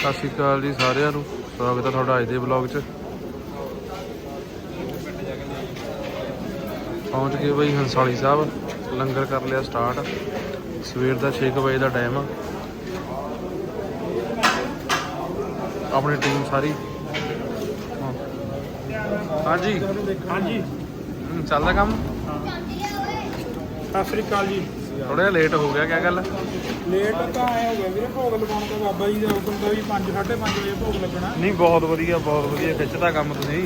ਸਤਿ ਸ਼੍ਰੀ ਅਕਾਲ ਜੀ ਸਾਰਿਆਂ ਨੂੰ। ਸਵਾਗਤ ਹੈ ਤੁਹਾਡਾ ਅੱਜ ਦੇ ਵਲੌਗ 'ਚ। ਪਹੁੰਚ ਗਏ ਬਈ ਹੰਸਾਲੀ ਸਾਹਿਬ। ਲੰਗਰ ਕਰ ਲਿਆ ਸਟਾਰਟ ਸਵੇਰ ਦਾ 6 ਵਜੇ ਦਾ ਟਾਈਮ ਆ। ਆਪਣੀ ਟੀਮ ਸਾਰੀ। ਹਾਂਜੀ। ਹਾਂਜੀ। ਚੱਲਦਾ ਕੰਮ? ਸਤਿ ਸ੍ਰੀ ਅਕਾਲ ਜੀ। ਥੋੜਾ ਜਿਹਾ ਲੇਟ ਹੋ ਗਿਆ ਕਿਆ ਗੱਲ? ਲੇਟ ਤਾਂ ਆਏ ਹੋ ਗਿਆ ਵੀਰੇ ਭੋਗ ਲਗਾਉਣ ਦਾ ਬਾਬਾ ਜੀ ਦਾ ਹੁਕਮ ਤੋਂ ਵੀ 5 5:30 ਵਜੇ ਭੋਗ ਲੱਗਣਾ। ਨਹੀਂ ਬਹੁਤ ਵਧੀਆ ਬਹੁਤ ਵਧੀਆ ਖਿੱਚਦਾ ਕੰਮ ਤੁਸੀਂ।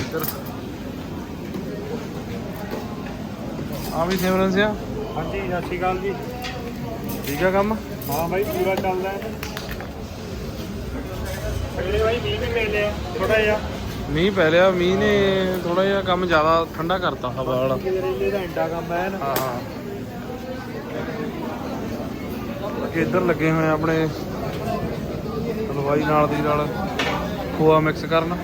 ਇੱਧਰ। ਆ ਵੀ ਸਿਮਰਨ ਸਿਆ? ਹਾਂਜੀ ਸਤਿ ਸ੍ਰੀ ਅਕਾਲ ਜੀ। ਠੀਕ ਆ ਕੰਮ? ਹਾਂ ਬਾਈ ਪੂਰਾ ਚੱਲਦਾ ਹੈ। ਅਗਲੇ ਬਾਈ ਮੀਂਹ ਵੀ ਮਿਲਿਆ ਥੋੜਾ ਜਿਹਾ। ਮੀਂਹ ਪੈ ਲਿਆ ਮੀਂਹ ਨੇ ਥੋੜਾ ਜਿਹਾ ਕੰਮ ਜ਼ਿਆਦਾ ਠੰਡਾ ਕਰਤਾ ਹਵਾ ਵਾਲਾ। ਗਜਰੇਲੇ ਦਾ ਐਂਡਾ ਕੰਮ ਹੈ ਨਾ ਹਾਂ। ਹਾਂ ਇੱਧਰ ਲੱਗੇ ਹੋਏ ਆਪਣੇ ਹਲਵਾਈ ਨਾਲ ਦੀ ਨਾਲ ਖੋਆ ਮਿਕਸ ਕਰਨ।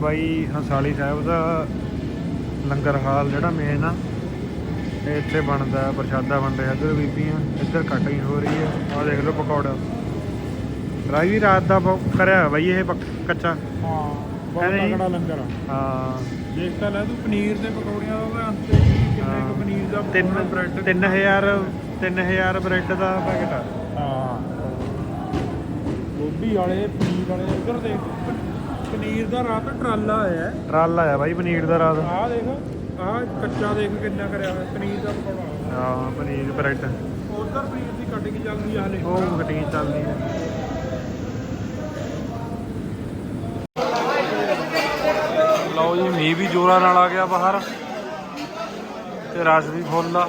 ਬਾਈ ਹੰਸਾਲੀ ਸਾਹਿਬ ਦਾ ਲੰਗਰ ਹਾਲ ਜਿਹੜਾ ਮੇਨ ਆ ਇੱਥੇ ਬਣਦਾ ਪ੍ਰਸ਼ਾਦਾ ਬਣ ਰਿਹਾ ਇੱਧਰ ਬੀਬੀਆਂ ਇੱਧਰ ਕਟਿੰਗ ਹੋ ਰਹੀ ਹੈ ਆਹ ਦੇਖ ਲਓ ਪਕੌੜਾ। ਰਾਈ ਵੀ ਰਾਤ ਦਾ ਕਰਿਆ ਬਾਈ ਇਹ ਕੱਚਾ। ਹਾਂ ਬਹੁਤ? ਤਕੜਾ ਲੰਗਰ ਆ। ਹਾਂ। ਦੇਖ ਤਾਂ ਲੈ ਤੂੰ ਪਨੀਰ ਦੇ ਪਕੌੜਿਆਂ ਦਾ ਅੰਤੇ ਕਿੰਨੇ ਕੁ ਪਨੀਰ ਦਾ ਤਿੰਨ ਬ੍ਰੈਡ 3000 3000 ਬ੍ਰੈਡ ਦਾ ਪੈਕਟ ਆ। ਹਾਂ। ਗੋਭੀ ਵਾਲੇ ਪਨੀਰ ਵਾਲੇ ਉਧਰ ਦੇਖ। ਪਨੀਰ ਦਾ ਰਾਤ ਟਰਾਲਾ ਆਇਆ। ਹੈ। ਟਰਾਲ ਆਇਆ ਬਾਈ ਪਨੀਰ ਦਾ ਰਾਤ। ਆਹ ਦੇਖ ਆਹ ਕੱਚਾ ਦੇਖ ਕਿੰਨਾ ਕਰਿਆ ਹੋਇਆ ਪਨੀਰ ਦਾ ਪਕੌੜਾ। ਹਾਂ ਪਨੀਰ ਬ੍ਰੈਡ। ਉਧਰ ਪਨੀਰ ਦੀ ਕਟਿੰਗ ਚੱਲਦੀ ਆ ਹਲੇ। ਉਹ ਕਟਿੰਗ ਚੱਲਦੀ ਹੈ ਲਓ ਜੀ ਮੀਂਹ ਵੀ ਜ਼ੋਰਾਂ ਨਾਲ ਆ ਗਿਆ ਬਾਹਰ। ਤੇ ਰਸ਼ ਵੀ ਫੁੱਲ ਆ।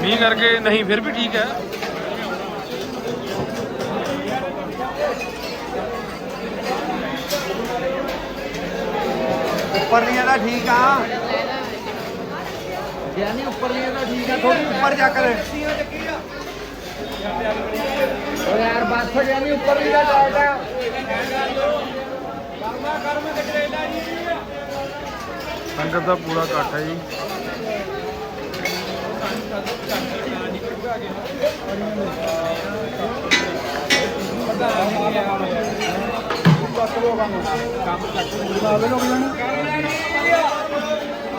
ਮੀਂਹ ਕਰਕੇ ਨਹੀਂ ਫਿਰ ਵੀ ਠੀਕ ਹੈ। ਉੱਪਰਲੀਆਂ ਦਾ ਠੀਕ ਆ। ਗਿਆਨੀ ਉੱਪਰਲੀਆਂ ਦਾ ਠੀਕ ਆ ਥੋੜੀ ਉੱਪਰ ਜਾ ਕਰ ਓ ਯਾਰ ਬਾਤ ਹੋ ਗਿਆਨੀ ਉੱਪਰਲੀ ਦਾ ਟਾਈਟ ਆ। ਸੰਗਤ ਦਾ ਪੂਰਾ ਇਕੱਠ ਹੈ ਜੀ।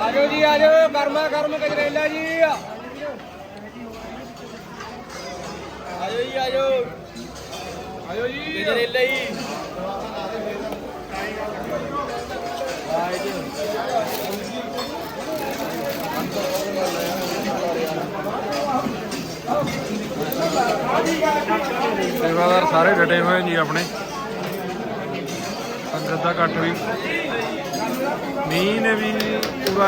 ਆਜੋ ਜੀ ਆਜੋ ਗਰਮਾ ਕਰਮ ਗਜਰੇਲਾ ਜੀ। ਆਜੋ ਜੀ ਆਜੋ। ਆਜੋ ਜੀ। ਗਜਰੇਲਾ ਜੀ। ਸੇਵਾਦਾਰ ਸਾਰੇ ਡਟੇ ਹੋਏ ਜੀ ਆਪਣੇ। ਸੰਗਤ ਦਾ ਇਕੱਠ ਵੀ। ਮੀਂਹ ਨੇ ਵੀ ਪੂਰਾ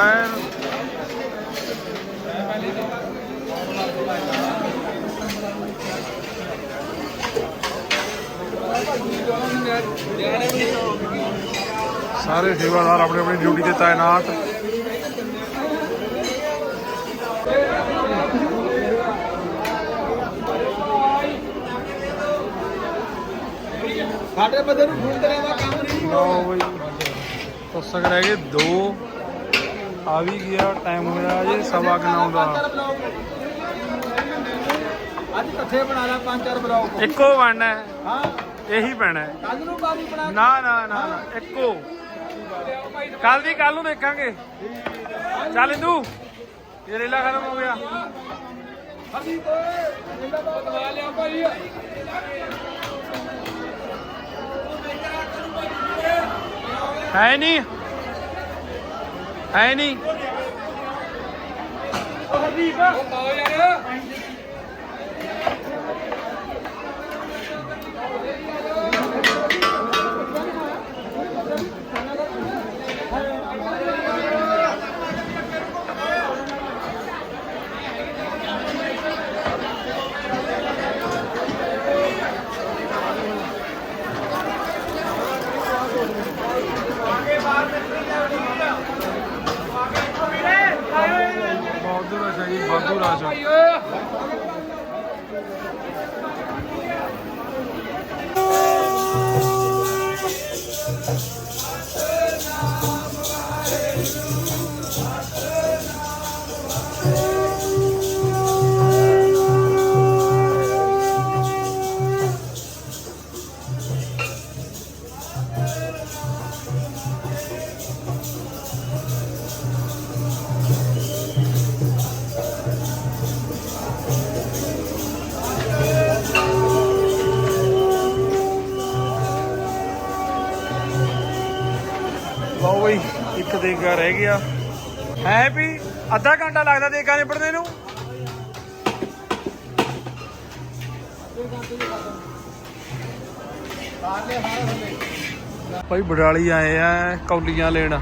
ਸਾਰੇ ਸੇਵਾਦਾਰ ਆਪਣੀ ਆਪਣੀ ਡਿਊਟੀ ਤੇ ਤਾਇਨਾਤ। ਸਾਡੇ ਬੰਦੇ ਨੂੰ ਫੋਨ ਕਰਿਆ ਦਾ ਕੰਮ ਨਹੀਂ ਲਓ ਬਈ। ਪੁਸਤਕ ਰਹਿ ਗਏ ਦੋ। ਆ ਵੀ ਗਿਆ ਟਾਈਮ ਹੋਇਆ ਜੇ ਸਵਾ ਨੌ ਦਾ। ਅੱਜ ਇਕੱਠੇ ਬਣਾ ਲਾ ਪੰਜ ਚਾਰ ਬਲੌਗ ਇੱਕੋ ਬਣਨਾ ਹੈ। ਹਾਂ। ਇਹੀ ਪੈਣਾ ਹੈ। ਕੱਲ ਨੂੰ ਬਾਬੂ ਬਣਾ ਨਾ ਨਾ ਨਾ ਇੱਕੋ। ਕੱਲ ਦੀ ਕੱਲ ਨੂੰ ਦੇਖਾਂਗੇ। ਚੱਲ ਇੰਦੂ ਇਹ ਰੇਲਾ ਖਤਮ ਹੋ ਗਿਆ। ਅਸੀਂ ਕੋਈ ਇਹਦਾ ਬਦਲਾ ਲਿਆ ਭਾਈ ਹੈ ਨਹੀਂ। ਹੈ ਨਹੀਂ। ਬਹੁਤ ਦੇਗਾ ਰਹਿ ਗਿਆ। ਹੈ ਵੀ ਅੱਧਾ ਘੰਟਾ ਲੱਗਦਾ ਦੇਗਾ ਨਿਬੜਨੇ ਨੂੰ। ਭਾਈ ਬਡਾਲੀ ਆਏ ਆ ਕੌਲੀਆਂ ਲੈਣ।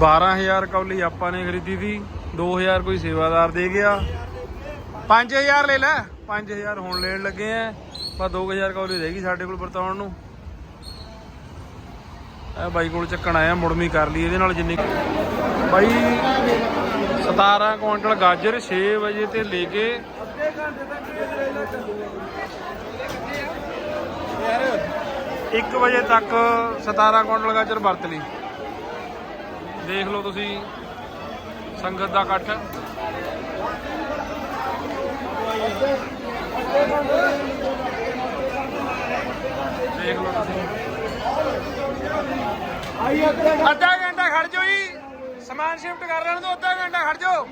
12000 ਕੌਲੀ ਆਪਾਂ ਨੇ ਖਰੀਦੀ ਸੀ 2000 ਕੋਈ ਸੇਵਾਦਾਰ ਦੇ ਗਿਆ। 5000 ਲੈ ਲੈ 5000 ਹੁਣ ਲੈਣ ਲੱਗੇ ਆ ਪਰ 2000 ਕੌਲੀ ਰਹਿ ਗਈ ਸਾਡੇ ਕੋਲ ਵਰਤਾਉਣ ਨੂੰ। ਇਹ ਬਾਈ ਕੋਲ ਚੱਕਣ ਆਇਆ ਮੁੜਮੀ ਕਰ ਲਈ, ਇਹਦੇ ਨਾਲ ਜਿੰਨੀ ਬਾਈ 17 ਕੁਇੰਟਲ ਗਾਜਰ 6 ਵਜੇ ਤੇ ਲੈ ਕੇ ਇੱਕ ਵਜੇ ਤੱਕ 17 ਕੁਇੰਟਲ ਗਾਜਰ ਵਰਤ ਲਈ। ਦੇਖ ਲਓ ਤੁਸੀਂ ਸੰਗਤ ਦਾ ਇਕੱਠ। ਦੇਖ ਲਓ ਤੁਸੀਂ। ਅੱਧਾ ਘੰਟਾ ਖੜ ਜਾਓ ਜੀ। ਸਮਾਨ ਸ਼ਿਫਟ ਕਰ ਲੈਣ ਦੋ ਅੱਧਾ ਘੰਟਾ ਖੜ ਜਾਓ।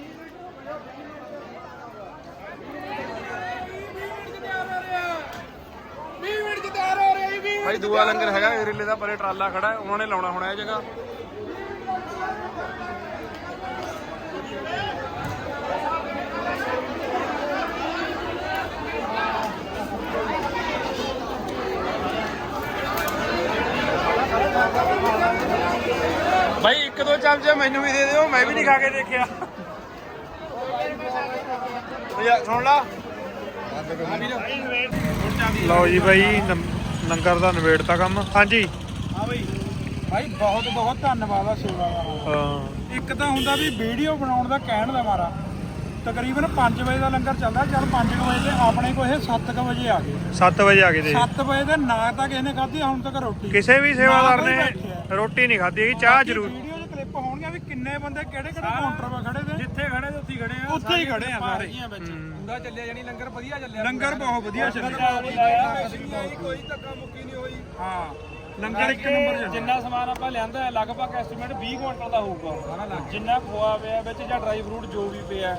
ਭਾਈ ਦੂਆ ਲੰਗਰ ਹੈਗਾ ਰੇਲੇ ਦਾ ਪਰੇ ਟਰਾਲਾ ਖੜਾ ਹੈ, ਉਹਨਾਂ ਨੇ ਲਾਉਣਾ ਹੋਣਾ ਇਹ ਜਗ੍ਹਾ ਭਾਈ ਇੱਕ ਦੋ ਚਮਚੇ ਮੈਨੂੰ ਵੀ ਦੇ ਦਿਓ ਮੈਂ ਵੀ ਨਹੀਂ ਖਾ ਕੇ ਦੇਖਿਆ। ਯਾ ਸੁਣ ਲਾ। ਲਓ ਜੀ ਬਾਈ ਲੰਗਰ ਦਾ ਨਵੇੜਤਾ ਕੰਮ। ਹਾਂਜੀ। ਹਾਂ ਬਈ। ਭਾਈ ਬਹੁਤ ਬਹੁਤ ਧੰਨਵਾਦ ਆ ਸੇਵਾ ਦਾ। ਹਾਂ। ਇੱਕ ਤਾਂ ਹੁੰਦਾ ਵੀ ਵੀਡੀਓ ਬਣਾਉਣ ਦਾ ਕਹਿਣ ਦਾ ਮਾਰਾ। ਤਕਰੀਬਨ 5 ਵਜੇ ਦਾ ਲੰਗਰ ਚੱਲਦਾ ਚੱਲ 5 ਵਜੇ ਤੇ ਆਪਣੇ ਕੋਲ ਇਹ 7 ਵਜੇ ਆ ਗਏ। 7 ਵਜੇ ਆ ਗਏ ਤੇ। 7 ਵਜੇ ਦੇ ਨਾ ਤਾਂ ਕਿਸੇ ਨੇ ਖਾਧੀ ਹੁਣ ਤੱਕ ਰੋਟੀ। ਕਿਸੇ ਵੀ ਸੇਵਾਦਾਰ ਨਾ। ਰੋਟੀ ਨਹੀਂ ਖਾਧੀ ਹੈਗੀ ਚਾਹ ਜ਼ਰੂਰ। ਹੋਣਗੀਆਂ ਵੀ ਕਿੰਨੇ ਬੰਦੇ ਕਿਹੜੇ ਕਿਹੜੇ ਕਾਊਂਟਰ 'ਤੇ ਖੜੇ ਤੇ ਜਿੱਥੇ ਖੜੇ ਤੇ ਉੱਥੇ ਖੜੇ ਆ। ਉੱਥੇ ਹੀ ਖੜੇ ਆ ਸਾਰੇ। ਹੁੰਦਾ ਚੱਲਿਆ ਜਾਨੀ ਲੰਗਰ ਵਧੀਆ ਚੱਲਿਆ ਲੰਗਰ ਬਹੁਤ ਵਧੀਆ ਚੱਲਿਆ। ਕੋਈ ਧੱਕਾ ਮੁੱਕੀ ਨਹੀਂ ਹੋਈ ਹਾਂ ਲੰਗਰ ਇੱਕ ਨੰਬਰ ਜਿੰਨਾ ਸਮਾਨ ਆਪਾਂ ਲਿਆਂਦਾ ਹੈ ਲਗਭਗ ਐਸਟੀਮੇਟ 20 ਕੁਇੰਟਲ ਦਾ ਹੋਊਗਾ। ਜਿੰਨਾ ਖੋਆ ਪਿਆ ਵਿੱਚ ਜਾਂ ਡਰਾਈ ਫਰੂਟ ਜੋ ਵੀ ਪਿਆ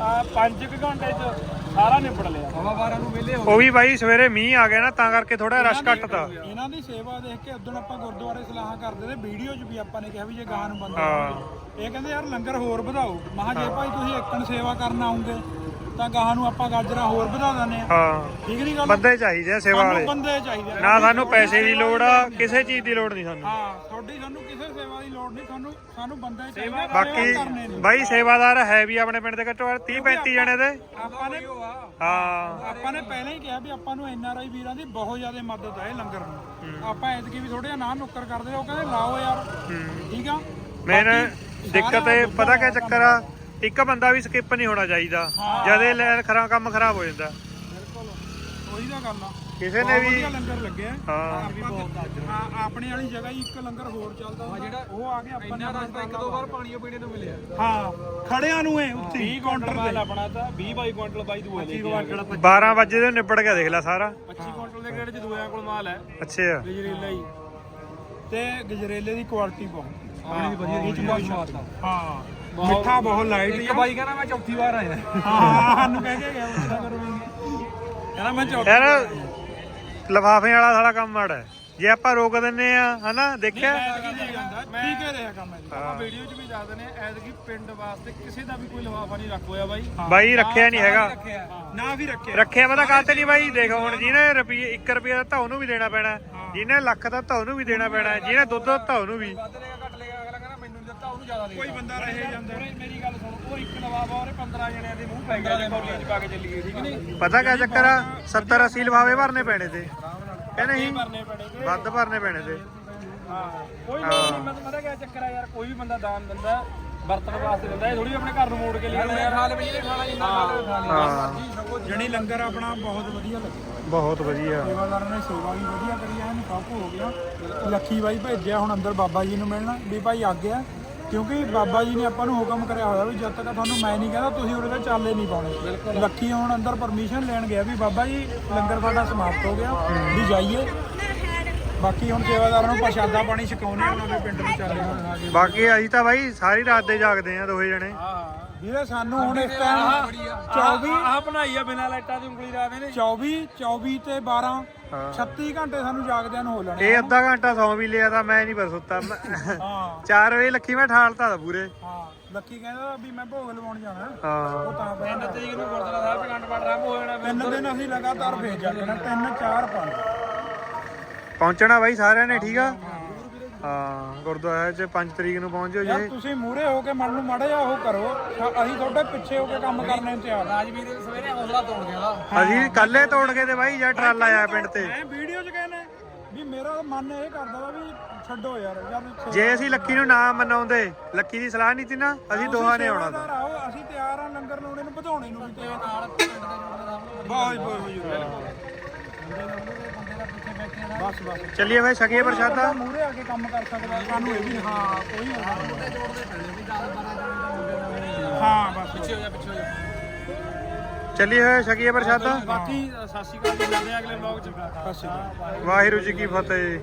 ਆ 5 ਘੰਟੇ ਚ ਸਾਰਾ ਨਿਬੜ ਲਿਆ। ਹਵਾ ਬਾਰਾਂ ਨੂੰ ਵਿਹਲੇ ਉਹ ਵੀ ਬਾਈ ਸਵੇਰੇ ਮੀਂਹ ਆ ਗਿਆ ਨਾ ਤਾਂ ਕਰਕੇ ਥੋੜਾ ਰਸ਼ ਘਟਦਾ ਇਹਨਾਂ ਦੀ ਸੇਵਾ ਦੇਖ ਕੇ ਉਦੋਂ ਆਪਾਂ ਗੁਰਦੁਆਰੇ ਸਲਾਹਾਂ ਕਰਦੇ ਤੇ ਵੀਡੀਓ 'ਚ ਵੀ ਆਪਾਂ ਨੇ ਕਿਹਾ ਵੀ ਜੇ ਗਾਂ ਨੂੰ ਬੰਦਾ ਹਾਂ। ਇਹ ਕਹਿੰਦੇ ਯਾਰ ਲੰਗਰ ਹੋਰ ਵਧਾਓ। ਮਹਾ ਜੇ ਭਾਈ ਤੁਸੀਂ ਇੱਕਣ ਸੇਵਾ ਕਰਨ ਆਉਂਗੇ ਤਾਂ ਗਾਂ ਨੂੰ ਆਪਾਂ ਗਾਜਰਾਂ ਹੋਰ ਵਧਾ ਦਿੰਦੇ ਆ ਹਾਂ। ਠੀਕ ਨਹੀਂ ਗੱਲ? ਬੰਦੇ ਚਾਹੀਦੇ ਆ ਸੇਵਾ ਸਾਨੂੰ ਵਾਲੇ। ਬੰਦੇ ਚਾਹੀਦੇ ਆ। ਨਾ ਸਾਨੂੰ ਪੈਸੇ ਦੀ ਲੋੜ ਆ ਕਿਸੇ ਚੀਜ਼ ਦੀ ਲੋੜ ਨਹੀਂ ਸਾਨੂੰ। ਹਾਂ ਤੁਹਾਡੀ ਸਾਨੂੰ ਕਿਸੇ ਸੇਵਾ ਦੀ ਲੋੜ ਨਹੀਂ ਸਾਨੂੰ ਸਾਨੂੰ ਬੰਦੇ ਚਾਹੀਦੇ ਆ, ਸੇਵਾ ਕਰਨੇ ਬਾਕੀ ਨੇ ਬਾਈ ਸੇਵਾਦਾਰ ਹੈ ਵੀ ਆਪਣੇ ਪਿੰਡ ਦੇ ਘੱਟੋ ਘੱਟ 30 35 ਜਣੇ ਦੇ। ਆਪਾਂ ਨੇ ਹਾਂ। ਆਪਾਂ ਨੇ ਪਹਿਲਾਂ ਹੀ ਕਿਹਾ ਵੀ ਆਪਾਂ ਨੂੰ ਐਨ ਆਰ ਆਈ ਵੀਰਾਂ ਦੀ ਬਹੁਤ ਜ਼ਿਆਦਾ ਮਦਦ ਹੈ ਇਹ ਲੰਗਰ ਨੂੰ। ਆਪਾਂ ਐਤਕੀ ਵੀ ਥੋੜੇ ਨਾ ਨੁੱਕਰ ਕਰਦੇ ਉਹ ਕਹਿੰਦੇ ਲਾਓ ਯਾਰ। ਠੀਕ ਆ? ਮੇਨ ਬਾਕੀ ਦਿੱਕਤ ਇਹ ਦਾ ਪਤਾ ਕੀ ਚੱਕਰ ਆ? ਇੱਕ ਬੰਦਾ ਵੀ ਸਕਿਪ ਨਹੀਂ ਹੋਣਾ ਚਾਹੀਦਾ। ਜਦੇ ਲੈ ਖਰਾ ਕੰਮ ਖਰਾਬ ਹੋ ਜਾਂਦਾ। ਬਿਲਕੁਲ। ਉਹੀ ਤਾਂ ਗੱਲ ਆ। ਕਿਸੇ ਨੇ ਬਹੁਤ ਵੀ ਵਧੀਆ ਲੰਗਰ ਲੱਗਿਆ ਹਾਂ। ਆਪਾਂ ਆ- ਆਪਣੀ ਵਾਲੀ ਜਗ੍ਹਾ ਹੀ ਇੱਕ ਲੰਗਰ ਹੋਰ ਚੱਲਦਾ ਹੁੰਦਾ। ਉਹ ਆ ਗਿਆ ਆਪਾਂ ਨੇ ਰਸਤਾ ਇੱਕ ਦੋ ਵਾਰ ਪਾਣੀ ਪੀਣੇ ਨੂੰ ਮਿਲਿਆ। ਹਾਂ ਖੜਿਆਂ ਨੂੰ ਐ ਉੱਥੇ 20 ਕੁਇੰਟਲ ਮਾਲ ਆਪਣਾ ਤਾਂ 20 22 ਕੁਇੰਟਲ ਬਾਈ ਲੈ ਕੇ। 12 ਵਜੇ ਦੇ ਨਿਬੜ ਗਿਆ ਦੇਖ ਲੈ ਸਾਰਾ। 25 ਕੁਇੰਟਲ ਦੇ ਗੇੜ ਚ ਦੂਆਂ ਕੋਲ ਮਾਲ ਹੈ। ਅੱਛਾ। ਗਜਰੇਲਾ ਹੀ। ਤੇ ਗਜਰੇਲੇ ਦੀ ਕੁਆਲਿਟੀ ਬਹੁਤ। ਆਪਣੀ ਵਧੀਆ ਇਹ ਚ ਬਹੁਤ ਹਾਂ। ਮਿੱਠਾ ਬਹੁਤ ਲਾਈਟ ਇੱਕ ਬਾਈ ਕਹਿੰਦਾ ਮੈਂ ਚੌਥੀ ਵਾਰ ਆਇਆ। ਹਾਂ ਸਾਨੂੰ ਕਹਿ ਕੇ ਗਿਆ ਮੁੱਛਾ ਕਰੋ ਕਹਿੰਦਾ ਮੈਂ ਚੌਥੀ ਯਾਰ ਲਫਾਫੇ ਵਾਲਾ ਸਾਲਾ ਕੰਮ ਮਾੜਾ ਹੈ। ਜੇ ਆਪਾਂ ਰੋਕ ਦਿੰਨੇ ਆ ਹਨਾ ਦੇਖਿਆ? ਠੀਕ ਹੈ ਰਿਹਾ ਕੰਮ ਇਹ ਆਪਾਂ ਵੀਡੀਓ 'ਚ ਵੀ ਦੱਸ ਦਿੰਦੇ ਆ ਐਤਕੀ ਪਿੰਡ ਵਾਸਤੇ ਕਿਸੇ ਦਾ ਵੀ ਕੋਈ ਲਿਫਾਫਾ ਨਹੀਂ ਰੱਖ ਹੋਇਆ ਬਾਈ। ਬਾਈ ਰੱਖਿਆ ਨਹੀਂ ਹੈਗਾ। ਨਾ ਵੀ ਰੱਖਿਆ। ਰੱਖਿਆ ਪਤਾ ਕਾਤੇ ਨਹੀਂ ਬਾਈ? ਦੇਖ ਹੁਣ ਜਿਹਨੇ ਰੁਪਏ 1 ਰੁਪਿਆ ਦਿੱਤਾ ਉਹਨੂੰ ਵੀ ਦੇਣਾ ਪੈਣਾ। ਜਿਹਨੇ ਲੱਖ ਦਾ ਦਿੱਤਾ ਉਹਨੂੰ ਵੀ ਦੇਣਾ ਪੈਣਾ। ਜਿਹਨੇ ਦੁੱਧ ਦਿੱਤਾ ਉਹਨੂੰ ਵੀ ਵੱਧ ਲੇਗਾ ਘੱਟ ਲੇਗਾ ਅਗਲਾ ਕਹਿੰਦਾ ਮੈਨੂੰ ਨਹੀਂ ਦਿੱਤਾ ਉਹਨੂੰ ਜ਼ਿਆਦਾ ਦੇ ਕੋਈ ਬੰਦਾ ਰਹੇ ਜਾਂਦਾ। ਮੇਰੀ ਗੱਲ ਸੁਣ ਉਹ ਇੱਕ ਲਿਫਾਫਾ ਉਹਨੇ 15 ਜਣਿਆਂ ਦੇ ਮੂੰਹ ਪੈ ਗਿਆ ਜੇ ਕੌਲੀਆਂ 'ਚ ਪਾ ਕੇ ਚੱਲੀ ਗਈ ਠੀਕ ਨਹੀਂ? ਪਤਾ ਕਿਆ ਚੱਕਰ ਆ? 70 80 ਲਫਾਵੇ ਭਰਨੇ ਪੈਣੇ ਤੇ। ਕਹਿੰਦੇ ਨਹੀਂ? ਭਰਨੇ ਪੈਣੇ ਤੇ। ਵੱਧ ਭਰਨੇ ਪੈਣੇ ਤੇ। ਹਾਂ ਕੋਈ ਲੋੜ ਨਹੀਂ ਮੈਂ ਪਤਾ ਕਿਆ ਚੱਕਰ ਆ ਯਾਰ ਕੋਈ ਵੀ ਬੰਦਾ ਦਾਨ ਦਿੰਦਾ ਵਰਤਣ ਵਾਸਤੇ ਦਿੰਦਾ ਇਹ ਥੋੜੀ ਆਪਣੇ ਘਰ ਨੂੰ ਮੋੜ ਕੇ ਲੈ ਆਉਂਦਾ ਯਾਰ। ਖਾ ਲੈ ਜਿਹਨੇ ਖਾਣਾ ਜਿੰਨਾ ਖਾ ਲੈ ਹਾਂ। ਜਣੀ ਲੰਗਰ ਆਪਣਾ ਬਹੁਤ ਵਧੀਆ ਲੱਗਿਆ ਬਹੁਤ ਵਧੀਆ। ਸੇਵਾਦਾਰਾਂ ਨੇ ਸੇਵਾ ਵੀ ਵਧੀਆ ਕਰੀ ਐਨ ਸਭ ਹੋ ਗਿਆ ਲੱਖੀ ਬਾਈ ਭੇਜਿਆ ਹੁਣ ਅੰਦਰ ਬਾਬਾ ਜੀ ਨੂੰ ਮਿਲਣਾ ਵੀ ਭਾਈ ਆ। ਗਿਆ ਕਿਉਂਕਿ ਬਾਬਾ ਜੀ ਨੇ ਆਪਾਂ ਨੂੰ ਹੁਕਮ ਕਰਿਆ ਹੋਇਆ ਵੀ ਜਦ ਤੱਕ ਤੁਹਾਨੂੰ ਮੈਂ ਨਹੀਂ ਕਹਿੰਦਾ ਤੁਸੀਂ ਉਰੇ ਤੇ ਚਾਲੇ ਨਹੀਂ ਪਾਉਣੇ। ਲੱਖੀ ਹੁਣ ਅੰਦਰ ਪਰਮਿਸ਼ਨ ਲੈਣ ਗਿਆ ਵੀ ਬਾਬਾ ਜੀ ਲੰਗਰ ਸਾਡਾ ਸਮਾਪਤ ਹੋ ਗਿਆ ਵੀ ਜਾਈਏ। ਬਾਕੀ ਹੁਣ ਸੇਵਾਦਾਰਾਂ ਨੂੰ ਪ੍ਰਸ਼ਾਦਾ ਪਾਣੀ ਛਕਾਉਣੇ ਉਹਨਾਂ ਦੇ ਪਿੰਡ ਨੂੰ ਚਾਲੇ ਆ ਬਾਕੀ ਅਸੀਂ ਤਾਂ ਬਾਈ ਸਾਰੀ ਰਾਤ ਦੇ ਜਾਗਦੇ ਆ ਦੋਹੇ ਜਣੇ। ਵੀਰੇ ਸਾਨੂੰ ਹੁਣ ਇਸ ਟਾਈਮ 24 ਆਹ ਬਣਾਈ ਆ ਬਿਨਾਂ ਲਾਈਟਾਂ ਦੀ ਉਂਗਲੀ ਰਾਤ ਨੇ 24 24 ਤੇ 12 36 ਘੰਟੇ ਸਾਨੂੰ ਜਾਗਦਿਆਂ ਨੂੰ ਹੋ ਲੈਣੇ ਇਹ ਅੱਧਾ ਘੰਟਾ ਸੌਂ ਵੀ ਲਿਆ ਤਾਂ ਮੈਂ ਨਹੀਂ ਪਰ ਸੁੱਤਾ। ਹਾਂ। 4 ਵਜੇ ਲੱਖੀ ਮੈਂ ਠਾਲਤਾ ਤਾ ਪੂਰੇ। ਹਾਂ ਲੱਕੀ ਕਹਿੰਦਾ ਵੀ ਮੈਂ ਭੋਗ ਲਵਾਉਣ ਜਾਣਾ। ਹਾਂ। ਉਹ ਤਾਂ ਫਿਰ ਤਿੰਨ ਤਰੀਕ ਨੂੰ ਗੁਰਦੁਆਰਾ ਸਾਹਿਬ ਗੰਡ ਪਾਠ ਆਰੰਭ ਹੋ ਜਾਣਾ ਤਿੰਨ ਦਿਨ ਅਸੀਂ ਲਗਾਤਾਰ ਭੇਜ ਜਾਣਾ ਤਿੰਨ ਚਾਰ ਪੰਜ। ਪਹੁੰਚਣਾ ਬਾਈ ਸਾਰਿਆਂ ਨੇ ਠੀਕ ਆ? ਹਾਂ ਗੁਰਦੁਆਰੇ ਚ 5 ਤਰੀਕ ਨੂੰ ਪਹੁੰਚੋ ਯਾਰ ਜੇ। ਤੁਸੀਂ ਮੂਰੇ ਹੋ ਕੇ ਮਨ ਨੂੰ ਮਾੜਾ ਜਿਹਾ ਉਹ ਕਰੋ। ਤਾਂ ਅਸੀਂ ਤੁਹਾਡੇ ਪਿੱਛੇ ਹੋ ਕੇ ਕੰਮ ਕਰਨੇ ਨੂੰ ਤਿਆਰ। ਹਾਂ ਰਾਜਵੀਰ ਸਵੇਰੇ ਹੌਸਲਾ ਤੋੜ ਗਿਆ ਅਸੀਂ ਕੱਲੇ ਤੋੜ ਕੇ ਤੇ ਬਾਈ ਜਾਂ ਟਰਾਲਾ ਆਇਆ ਪਿੰਡ ਤੇ। ਮੈਂ ਵੀਡੀਓ 'ਚ ਕਹਿੰਦੇ ਵੀ ਮੇਰਾ ਮਨ ਇਹ ਕਰਦਾ ਵਾ ਵੀ ਛੱਡੋ ਯਾਰ ਯਾਰ ਜੇ ਅਸੀਂ ਲੱਕੀ ਨੂੰ ਨਾ ਮਨਾਉਂਦੇ ਲੱਕੀ ਦੀ ਸਲਾਹ ਨਹੀਂ ਸੀ ਨਾ ਅਸੀਂ ਦੋਹਾਂ ਨੇ ਆਉਣਾ ਆਓ ਅਸੀਂ ਤਿਆਰ ਆ ਲੰਗਰ ਲਾਉਣੇ ਨੂੰ ਵਧਾਉਣੇ ਨੂੰ ਵੀ ਤਿਆਰ ਨਾਲ ਬਹੁਤ ਬਹੁਤ ਬਸ ਬਸ ਚੱਲੀਏ ਬਾਈ ਛਕੀਏ ਪ੍ਰਸ਼ਾਦਾ। ਮੂਰੇ ਆ ਕੇ ਕੰਮ ਕਰ ਸਕਦਾ ਸਾਨੂੰ ਇਹ ਵੀ ਹਾਂ ਕੋਈ ਹਾਂ ਬਸ। ਪਿੱਛੇ ਹੋ ਜਾ ਪਿੱਛੇ ਹੋ ਜਾ। ਚੱਲੀਏ ਹੋਏ ਛਕੀਏ ਪ੍ਰਸ਼ਾਦਾ। ਬਾਕੀ ਅਕਾਲ ਜੀ ਮਿਲਦੇ ਆ ਅਗਲੇ ਵਲੌਗ ਚ। ਬਸ ਵਾਹਿਗੁਰੂ ਜੀ ਕੀ ਫਤਿਹ।